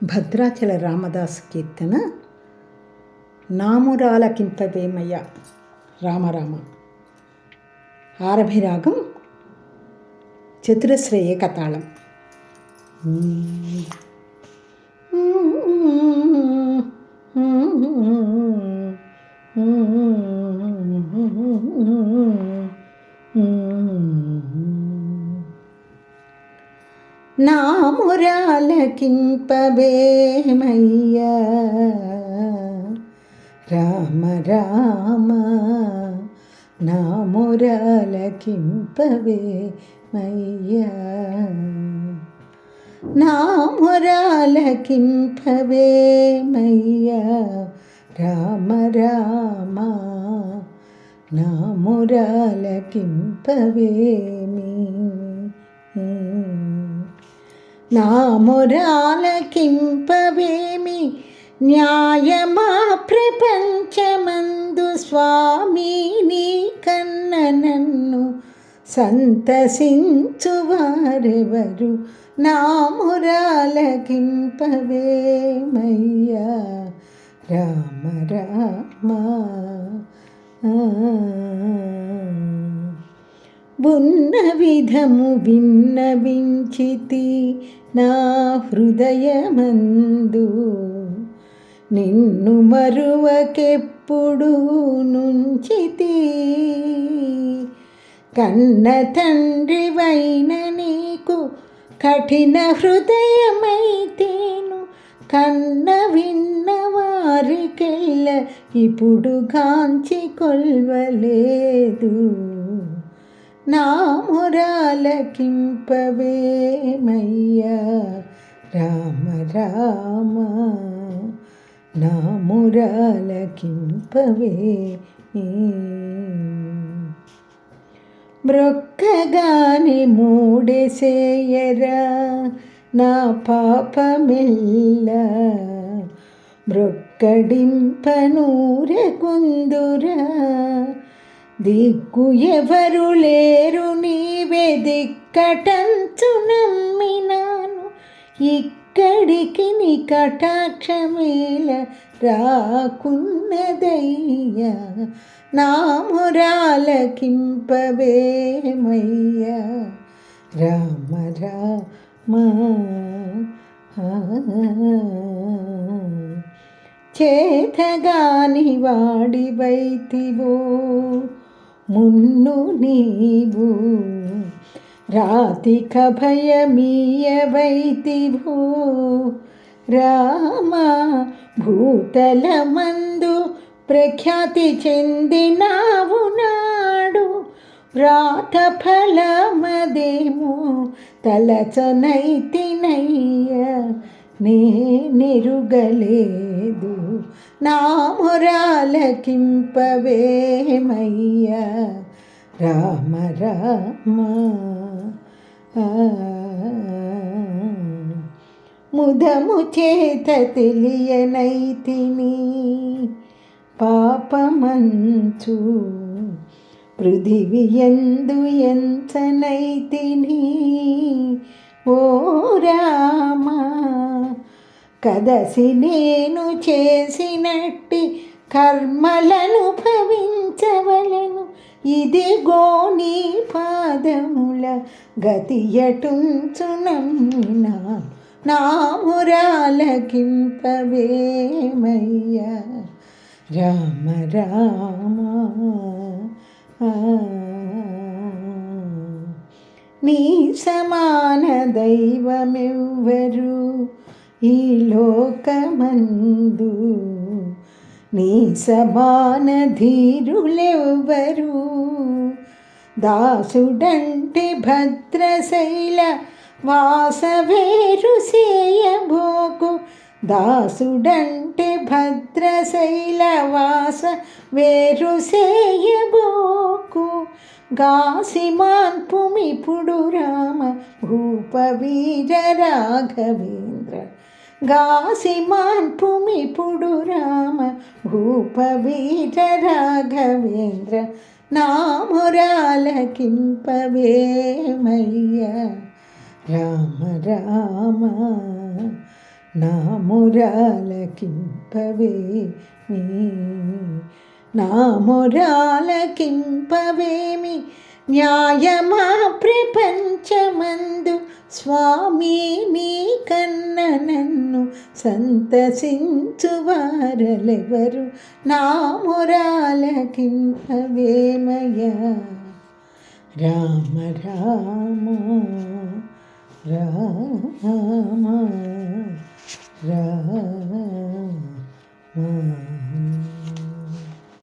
భద్రాచల రామదాస్ కీర్తన నామురాలకింపవేమయ్య రామరామ ఆరభిరాగం చతురస్ర ఏకతాళం నామురాలకింపవేమయ్యా రామ రామ నామురాలకింపవేమయ్యా. నామురాలకింపవేమయ్యా. రామ రామ నామురాలకింపవే. నా మొరాలకింపవేమి న్యాయమా ప్రపంచమందు స్వామి నీ కన్న నన్ను సంతసించువారెవరు? నా నామురాలకింపవేమయ్యా? రామ రామ. ఉన్న విధము విన్నవించితి నా హృదయమందు. నిన్ను మరువకెప్పుడు నుంచితి. కన్న తండ్రివైన నీకు కఠిన హృదయమైతేను. కన్న విన్న వారికెళ్ళ ఇప్పుడు కాంచి కొల్వలేదు. నా మురాలకింపవేమయ్యా రామ రామ. నా మురాలకింపవే బ్రొక్కగాని మూడేసేయరా నా పాపమిల్ల. పాపమెల్ల బ్రొక్కడింపనూరకుందురా దిక్కు ఎవరు లేరు నీవే దిక్కటంచు నమ్మినాను. ఇక్కడికి నీ కటాక్షమేల రాకున్నదయ్యా. నామురాలకింపవేమయ్యా రామ రామ చేతగాని వాడివైతివో. మున్ను నీవు. రాతిక భయమీయవైతివో. రామ భూతలమందు ప్రఖ్యాతి చెందినావు నాడు. వ్రాత ఫలమదేమో తలచనైతినయ్య. నే నిరుగలేదు. నామురాలకింపవేమయ్యా రామ రామ. ముదము చేత తెలియనైతిని పాపమంచు పృథివి ఎందు ఎంచనైతిని. ఓ రామా. కదసి నేను చేసినట్టి కర్మలను భవించవలను. ఇదిగో నీ పాదముల గతియటుంచునమ్మినా నామురాలకింపవేమయ్యా రామ రామ. నీ సమాన దైవమెవ్వరు? ఈ లోకమందు నీ సమాన ధీరులెవ్వరు? దాసుడంటే భద్రశైల వాసవేరు సేయబోకు. దాసుడంటే భద్రశైల వాస వేరు సేయబోకు. గాసిమాన్పుమిప్పుడు రామ భూపవీర రాఘవేంద్ర. గాసిమాన్పుమిప్పుడు రామ భూపవీర రాఘవేంద్ర నామురాలకింపవేమయ్యా రామ రామ నామురాలకింపవే మీ నా న్యాయమా ప్రపంచమందు స్వామి నీ కన్న నన్ను సంతసించువారలెవరు నా మురాలకింపవేమయ్యా రామ రామ రామ రామ